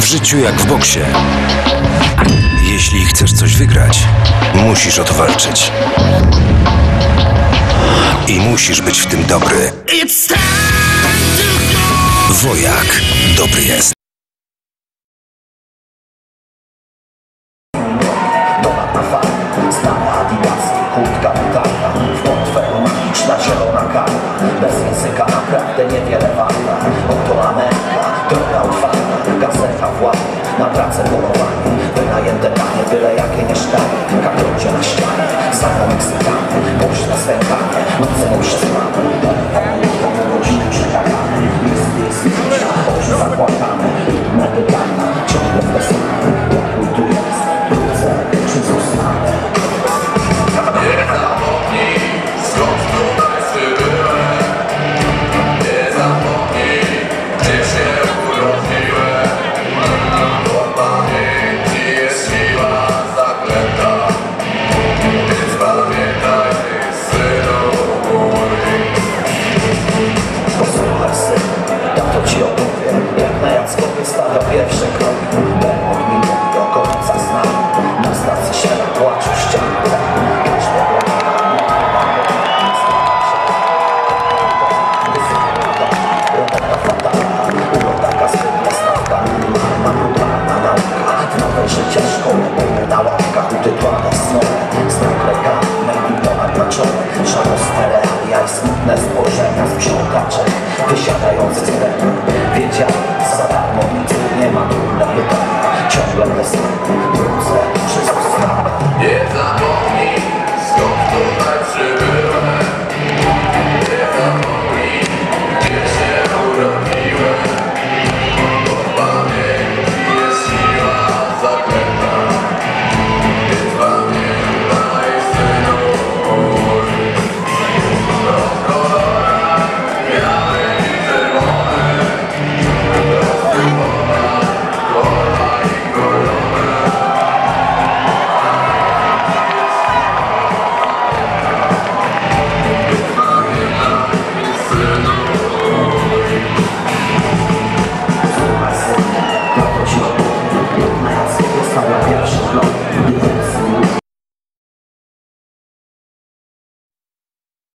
W życiu jak w boksie. Jeśli chcesz coś wygrać, musisz o to walczyć. I musisz być w tym dobry. Wojak dobry jest. Bez języka naprawdę niewiele warta Oto Ameryka, droga otwarta Gazeta władnie, na pracę polowanie Wynajęte panie, byle jakie mieszkanie. Kakrocie na ścianie, samo Meksykanie Głośne swękanie, noce nieprzespane Po to pierwszy krok. Demon minął do końca znam Na stacji świata płaczu ściąga Życie szkoły, na ławkach utytłane snole Znak legalny, ignorant na czole Szarosne realia i smutne